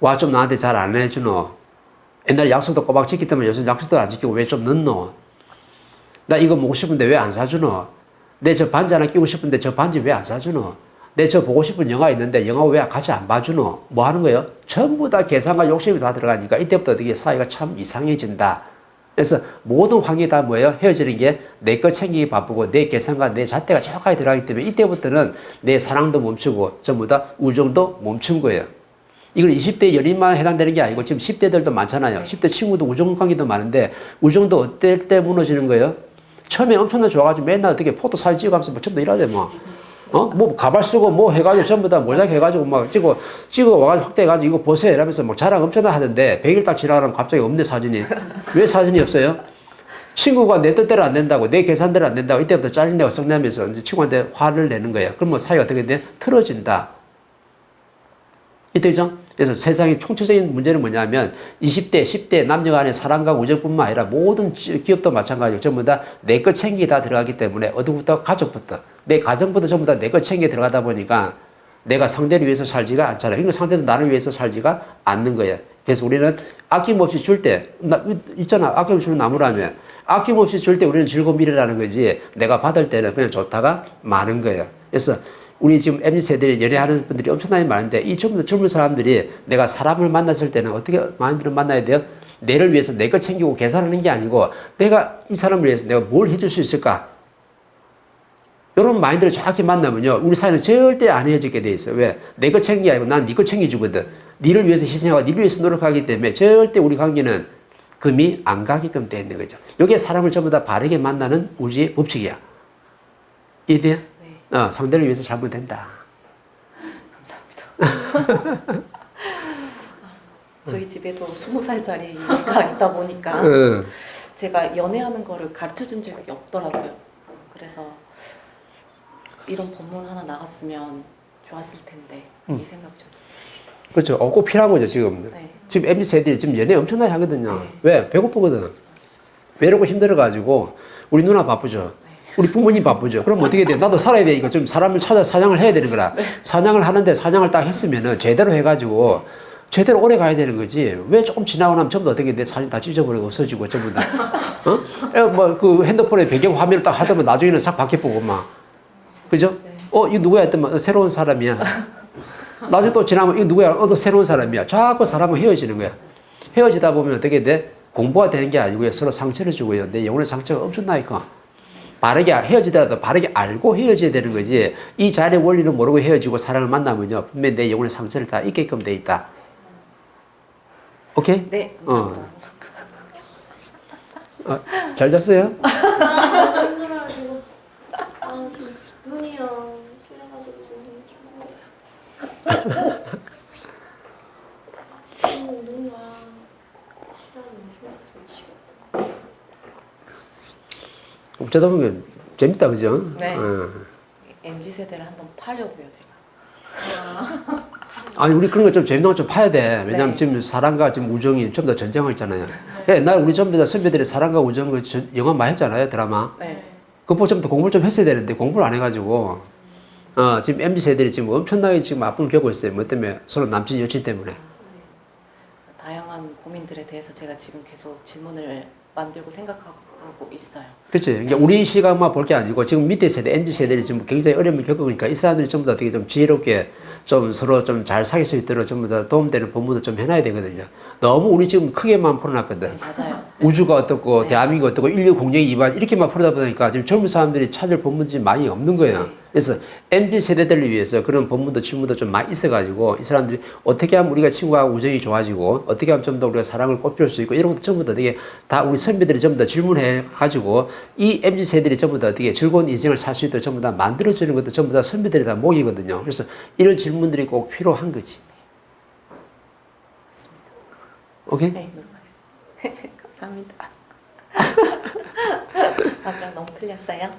와 좀 나한테 잘 안 해주노. 옛날에 약속도 꼬박 지키 때문에 요즘 약속도 안 지키고 왜 좀 늦노? 나 이거 먹고 싶은데 왜 안 사주노? 내 저 반지 하나 끼고 싶은데 저 반지 왜 안 사주노? 내 저 보고 싶은 영화 있는데 영화 왜 같이 안 봐주노? 뭐 하는 거예요? 전부 다 계산과 욕심이 다 들어가니까 이때부터 어떻게 사이가 참 이상해진다. 그래서 모든 환경이 다 뭐예요? 헤어지는 게내거 챙기기 바쁘고 내 계산과 내 잣대가 정확하게 들어가기 때문에 이때부터는 내 사랑도 멈추고 전부 다 우정도 멈춘 거예요. 이걸 20대 연인만 해당되는 게 아니고 지금 10대들도 많잖아요. 10대 친구도 우정 관계도 많은데 우정도 어떨 때 무너지는 거예요? 처음에 엄청나게 좋아가지고 맨날 어떻게 포토 사진 찍어가면서 뭐 전부 다 일하대 뭐. 어? 뭐 가발 쓰고 뭐 해가지고 전부 다 모자이크 해가지고 막 찍고 찍어 와가지고 확대해가지고 이거 보세요 이러면서 막 자랑 엄청나 하던데 100일 딱 지나가면 갑자기 없네 사진이. 왜 사진이 없어요? 친구가 내 뜻대로 안 된다고 내 계산대로 안 된다고 이때부터 짜증내고 성내면서 친구한테 화를 내는 거예요. 그럼 뭐 사이가 어떻게 돼? 틀어진다. 이때죠? 그래서 세상의 총체적인 문제는 뭐냐면 20대, 10대 남녀 간의 사랑과 우정뿐만 아니라 모든 지- 기업도 마찬가지고 전부 다 내 것 챙기 다 들어가기 때문에 어디부터 가족부터 내 가정부터 전부 다 내 것 챙기 들어가다 보니까 내가 상대를 위해서 살지가 않잖아요. 그러니까 상대도 나를 위해서 살지가 않는 거예요. 그래서 우리는 아낌없이 줄 때, 나, 있잖아. 아낌없이 주는 나무라며. 아낌없이 줄 때 우리는 즐거움이라는 거지. 내가 받을 때는 그냥 좋다가 많은 거예요. 그래서 우리 지금 MZ 세대에 연애하는 분들이 엄청나게 많은데 이 전부 다 젊은 사람들이 내가 사람을 만났을 때는 어떻게 마인드를 만나야 돼요? 내를 위해서 내것 챙기고 계산하는 게 아니고 내가 이 사람을 위해서 내가 뭘 해줄 수 있을까? 이런 마인드를 정확히 만나면요. 우리 사회는 절대 안 헤어지게 돼 있어. 왜? 내것 챙기 아니고 난네것 챙겨주거든. 니를 위해서 희생하고 니를 위해서 노력하기 때문에 절대 우리 관계는 금이 안 가게끔 돼 있는 거죠. 이게 사람을 전부 다 바르게 만나는 우리의 법칙이야. 이해돼요? 네, 어, 상대를 위해서 살면 된다. 감사합니다. 저희 집에도 스무 살짜리 가 있다 보니까 응. 제가 연애하는 거를 가르쳐 준 적이 없더라고요. 그래서 이런 법문 하나 나갔으면 좋았을 텐데 음. 이 생각 좀. 그렇죠. 어, 꼭 필요한 거죠, 지금. 네. 지금 MZ 세대들이 지금 연애 엄청나게 하거든요. 네. 왜? 배고프거든. 외롭고 힘들어가지고, 우리 누나 바쁘죠. 우리 부모님 바쁘죠. 그럼 어떻게 돼요? 나도 살아야 되니까 좀 사람을 찾아 사냥을 해야 되는 거라. 사냥을 하는데 사냥을 딱 했으면은 제대로 해가지고, 제대로 오래 가야 되는 거지. 왜 조금 지나고 나면 전부 다 어떻게 돼? 사진 다 찢어버리고 없어지고, 전부 다. 어? 뭐, 그 핸드폰에 배경 화면을 딱 하더만 나중에는 싹 바뀌어보고 막. 그죠? 어, 이거 누구야? 했더만, 어, 새로운 사람이야. 나중에 또 지나면 이거 누구야? 어, 또 새로운 사람이야. 자꾸 사람은 헤어지는 거야. 헤어지다 보면 어떻게 돼? 공부가 되는 게 아니고요. 서로 상처를 주고요. 내 영혼의 상처가 엄청나게 커. 바르게 헤어지더라도 바르게 알고 헤어져야 되는 거지. 이 자리의 원리를 모르고 헤어지고 사람을 만나면요. 분명히 내 영혼의 상처를 다 입게끔 돼 있다. 오케이? 네. 어. 어, 잘 잤어요 지금. 아 지금 눈이랑 그래가지고 좀 힘들어요. 지금 눈이 와. 시간이 힘들었으면 지금. 어쩌다 보면 재밌다, 그죠? 네. 어. MZ 세대를 한번 파려고요 제가. 아니 우리 그런 거 좀 재밌는 거 좀 파야 돼. 왜냐면 네. 지금 사랑과 지금 우정이 전부 다 전쟁을 있잖아요. 옛날 우리 전부 다 선배들이 사랑과 우정 그 전- 영화 많이 했잖아요 드라마. 네. 그거 좀 더 공부를 좀 했어야 되는데 공부를 안 해가지고 어 지금 mz 세대들이 지금 엄청나게 지금 아픔을 겪고 있어요. 뭐 때문에 서로 남친 여친 때문에. 다양한 고민들에 대해서 제가 지금 계속 질문을 만들고 생각하고 있어요. 그렇지. 그러니까 우리 시각만 볼 게 아니고 지금 밑에 세대, MZ 세대들이 지금 굉장히 어려움을 겪으니까 이 사람들이 전부 다 어떻게 좀 지혜롭게 좀 서로 좀 잘 사귈 수 있도록 전부 다 도움되는 법무도 좀 해놔야 되거든요. 너무 우리 지금 크게만 풀어놨거든. 네, 맞아요. 우주가 어떻고 네. 대한민국 어떻고 인류 공정이 이반 이렇게만 풀어다 보니까 지금 젊은 사람들이 찾을 법문들이 많이 없는 거예요. 네. 그래서 MZ 세대들을 위해서 그런 법문도 질문도 좀 많이 있어가지고 이 사람들이 어떻게 하면 우리가 친구와 우정이 좋아지고 어떻게 하면 좀 더 우리가 사랑을 꽃피울 수 있고 이런 것도 전부 다 되게 다 우리 선배들이 전부 다 질문해 가지고 이 MZ 세대들이 전부 다 어떻게 즐거운 인생을 살 수 있도록 전부 다 만들어주는 것도 전부 다 선배들이 다 목이거든요. 그래서 이런 질문들이 꼭 필요한 거지. 오케이? 네. 감사합니다. 아까 너무 틀렸어요.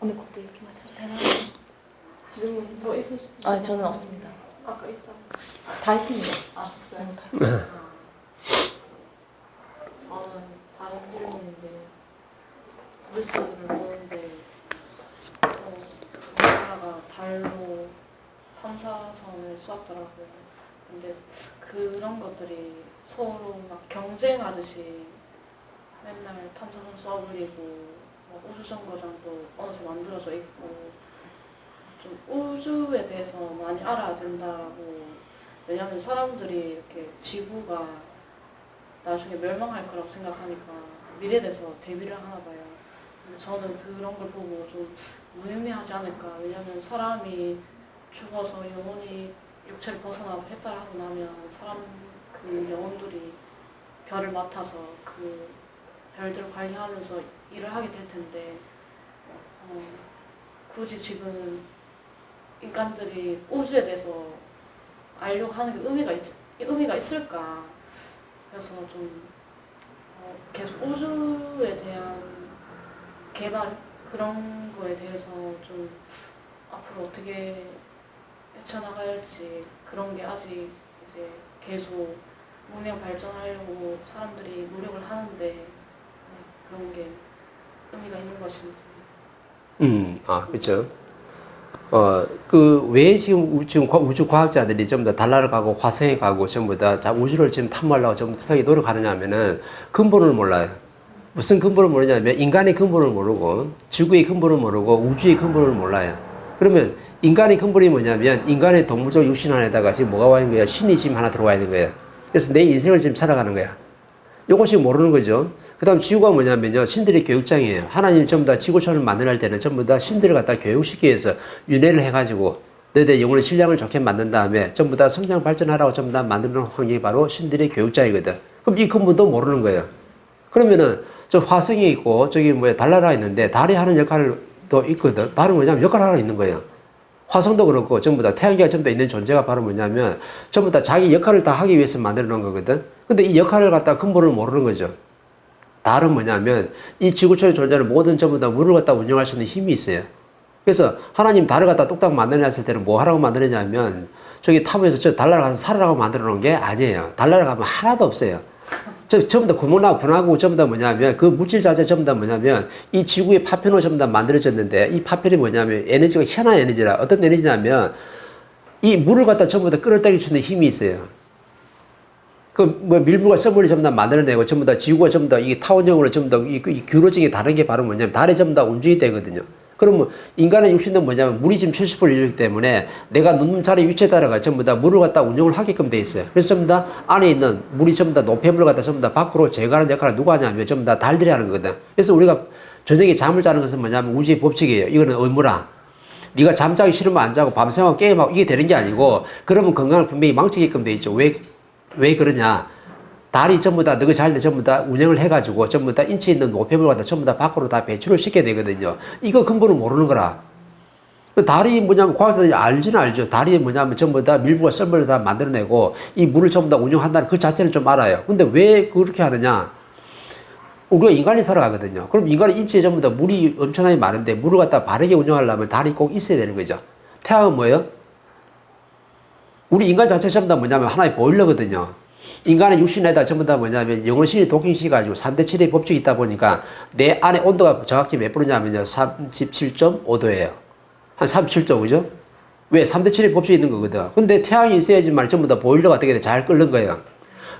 오늘 곡도 이렇게 맞춰도 되나요? 질문 더 있으시? 아, 저는 없습니다. 아까 있다. 다 했습니다. 아 진짜요? 응, 다 했어요. 저는 다른 질문인데 뉴스 뉴스를 보는데 어, 우리나라가 달로 탐사선을 쏘았더라고요. 근데 그런 것들이 서로 막 경쟁하듯이 맨날 탐사선 쏘아올리고 뭐 우주정거장도 어느새 만들어져 있고 좀 우주에 대해서 많이 알아야 된다고 왜냐하면 사람들이 이렇게 지구가 나중에 멸망할 거라고 생각하니까 미래에 대해서 대비를 하나 봐요. 근데 저는 그런 걸 보고 좀 무의미하지 않을까. 왜냐하면 사람이 죽어서 영혼이 육체를 벗어나고 하고 나면 사람 그 영혼들이 별을 맡아서 그 별들을 관리하면서 일을 하게 될 텐데 어, 굳이 지금 인간들이 우주에 대해서 알려고 하는 게 의미가 있, 의미가 있을까? 그래서 좀 어, 계속 우주에 대한 개발 그런 거에 대해서 좀 앞으로 어떻게 헤쳐나갈지 그런 게 아직 이제 계속 문명 발전하려고 사람들이 노력을 하는데 네, 그런 게 의미가 있는 것인지 음, 아, 그렇죠. 어, 그왜 지금 우- 지금 과- 우주 과학자들이 전부 다 달나라 가고 화성에 가고 전부 다 자, 우주를 지금 탐구하려고 전부 세상에 노력하느냐 하면은 근본을 몰라요. 무슨 근본을 모르냐면 인간의 근본을 모르고 지구의 근본을 모르고 우주의 근본을 몰라요. 그러면 인간의 근본이 뭐냐면 인간의 동물적 육신 안에다가 지금 뭐가 와 있는 거야? 신이 지금 하나 들어와 있는 거예요. 그래서 내 인생을 지금 살아가는 거야. 요것이 모르는 거죠. 그 다음 지구가 뭐냐면요. 신들의 교육장이에요. 하나님 전부 다 지구촌을 만들할 때는 전부 다 신들을 갖다 교육시키기 위해서 윤회를 해가지고 너희들 영혼의 신량을 좋게 만든 다음에 전부 다 성장 발전하라고 전부 다 만드는 환경이 바로 신들의 교육장이거든. 그럼 이 근본도 모르는 거예요. 그러면은 저 화성이 있고 저기 뭐야 달나라가 있는데 달이 하는 역할도 있거든. 달은 뭐냐면 역할 하나 있는 거예요. 화성도 그렇고 전부 다 태양계가 전부 다 있는 존재가 바로 뭐냐면 전부 다 자기 역할을 다 하기 위해서 만들어 놓은 거거든. 근데 이 역할을 갖다 근본을 모르는 거죠. 달은 뭐냐면 이 지구촌에 존재하는 모든 전부 다 물을 갖다 운영할 수 있는 힘이 있어요. 그래서 하나님 달을 갖다 뚝딱 만들어놨을 때는 뭐 하라고 만들었냐면 저기 탑에서 저 달나라 가서 살아라고 만들어 놓은 게 아니에요. 달나라 가면 하나도 없어요. 저 전부 다 구멍나고 분하고 전부 다 뭐냐면 그 물질 자체 전부 다 뭐냐면 이 지구의 파편으로 전부 다 만들어졌는데 이 파편이 뭐냐면 에너지가 희한한 에너지라 어떤 에너지냐면 이 물을 갖다 전부 다 끌어당길 수 있는 힘이 있어요. 그뭐 밀물과 썰물이 전부 다 만들어내고 전부 다 지구가 전부 다 이게 타원형으로 전부 다 이, 이 규로적이 다른 게 바로 뭐냐면 달에 전부 다 움직이 되거든요. 그러면 인간의 육신은 뭐냐면 물이 지금 70% 이기 때문에 내가 눕는 자리 위치에 따라가 전부 다 물을 갖다 운영을 하게끔 돼 있어요. 그래서 전부 다 안에 있는 물이 전부 다 노폐물을 갖다 전부 다 밖으로 제거하는 역할을 누가 하냐면 전부 다 달들이 하는 거거든. 그래서 우리가 저녁에 잠을 자는 것은 뭐냐면 우주의 법칙이에요. 이거는 의무라. 네가 잠자기 싫으면 안 자고 밤새고 게임하고 이게 되는 게 아니고 그러면 건강을 분명히 망치게끔 돼 있죠. 왜, 왜 그러냐. 달이 전부 다 너가 잘때 전부 다 운영을 해가지고 전부 다 인체에 있는 노폐물 갖다 전부 다 밖으로 다 배출을 시켜야 되거든요. 이거 근본을 모르는 거라. 그 달이 뭐냐면 과학자들이 알지는 알죠. 달이 뭐냐면 전부 다 밀부와 썰물을 다 만들어내고 이 물을 전부 다 운영한다는 그 자체는 좀 알아요. 근데 왜 그렇게 하느냐? 우리가 인간이 살아가거든요. 그럼 인간의 인체에 전부 다 물이 엄청나게 많은데 물을 갖다 바르게 운영하려면 달이 꼭 있어야 되는 거죠. 태양은 뭐예요? 우리 인간 자체 전부 다 뭐냐면 하나의 보일러거든요. 인간의 육신에다 전부 다 뭐냐면 영혼신이 독행시가지고 3대 7의 법칙이 있다 보니까 내 안에 온도가 정확히 몇 프로냐면요. 37.5도예요. 한 37도, 그죠? 왜? 3대 7의 법칙이 있는 거거든. 근데 태양이 있어야지만 전부 다 보일러가 어떻게 돼? 잘 끓는 거예요.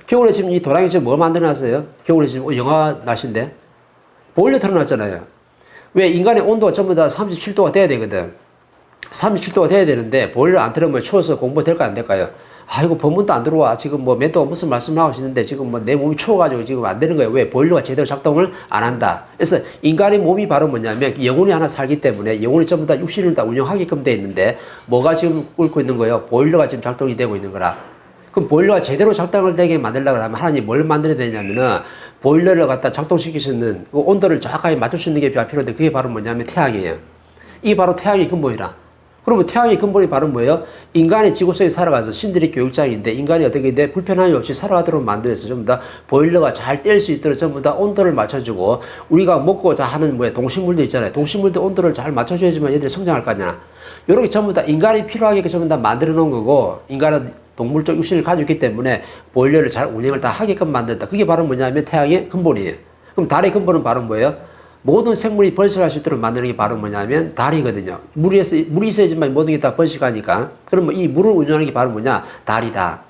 겨울에 지금 이 도랑이 지금 뭐 만들어놨어요? 겨울에 지금 영하 날씨인데? 보일러 틀어놨잖아요. 왜? 인간의 온도가 전부 다 37도가 돼야 되거든. 37도가 돼야 되는데 보일러 안 틀으면 추워서 공부 될까 안 될까요? 아이고 본문도 안 들어와. 지금 뭐 멘토가 무슨 말씀을 하고 있는데 지금 뭐 내 몸이 추워가지고 지금 안 되는 거예요. 왜? 보일러가 제대로 작동을 안 한다. 그래서 인간의 몸이 바로 뭐냐면 영혼이 하나 살기 때문에 영혼이 전부 다 육신을 다 운영하게끔 돼 있는데 뭐가 지금 끓고 있는 거예요? 보일러가 지금 작동이 되고 있는 거라. 그럼 보일러가 제대로 작동을 되게 만들려고 하면 하나님 뭘 만들어야 되냐면은 보일러를 갖다 작동시킬 수 있는 그 온도를 정확하게 맞출 수 있는 게 필요한데 그게 바로 뭐냐면 태양이에요. 이 바로 태양의 근본이라 그러면 태양의 근본이 바로 뭐예요? 인간이 지구속에 살아가서 신들의 교육장인데 인간이 어떻게 돼 불편함이 없이 살아가도록 만들어서 전부 다 보일러가 잘 뗄 수 있도록 전부 다 온도를 맞춰주고 우리가 먹고자 하는 뭐야 동식물도 있잖아요. 동식물도 온도를 잘 맞춰줘야지만 얘들이 성장할 거 아니야. 이렇게 전부 다 인간이 필요하게 전부 다 만들어 놓은 거고 인간은 동물적 육신을 가지고 있기 때문에 보일러를 잘 운영을 다 하게끔 만든다. 그게 바로 뭐냐면 태양의 근본이에요. 그럼 달의 근본은 바로 뭐예요? 모든 생물이 번식할 수 있도록 만드는 게 바로 뭐냐면 달이거든요. 물이, 물이 있어야지만 모든 게 다 번식하니까. 그러면 이 물을 운영하는 게 바로 뭐냐? 달이다.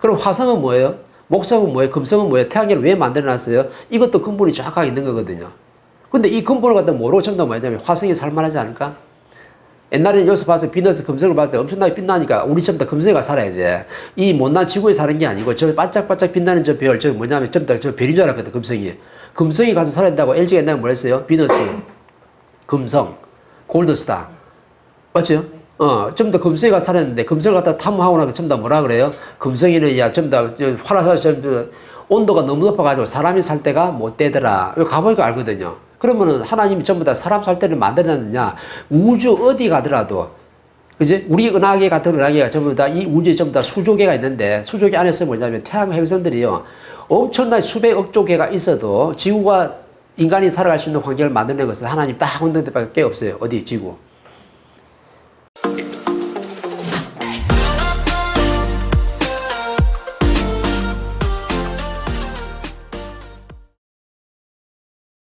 그럼 화성은 뭐예요? 목성은 뭐예요? 금성은 뭐예요? 태양계를 왜 만들어놨어요? 이것도 근본이 정확하게 있는 거거든요. 근데 이 근본을 갖다 모르고 다 뭐냐면 화성이 살만하지 않을까? 옛날에는 여기서 봐서 비너스 금성을 봤을 때 엄청나게 빛나니까 우리 전부 다 금성에 가 살아야 돼. 이 못난 지구에 사는 게 아니고 저 반짝반짝 빛나는 저 별, 저 뭐냐면 전부 다저 별인 줄 알았거든, 금성이. 금성에 가서 살아야 된다고 LG가 옛날에 뭐 했어요? 비너스, 금성, 골드스타. 맞죠? 어, 좀 더 금성에 가서 살았는데 금성을 갖다 탐험하고 나서 전부 다 뭐라 그래요? 금성에는 야, 전부 다 온도가 너무 높아가지고 사람이 살 때가 못 되더라. 가보니까 알거든요. 그러면은 하나님이 전부 다 사람 살 때를 만들어놨느냐? 우주 어디 가더라도 그지? 우리 은하계 같은 은하계가 전부 다 이 우주에 전부 다 수조개가 있는데 수조개 안에서 뭐냐면 태양 행성들이요 엄청난 수백억조 개가 있어도 지구가 인간이 살아갈 수 있는 환경을 만드는 것은 하나님 딱 혼돈데밖에 없어요. 어디 지구?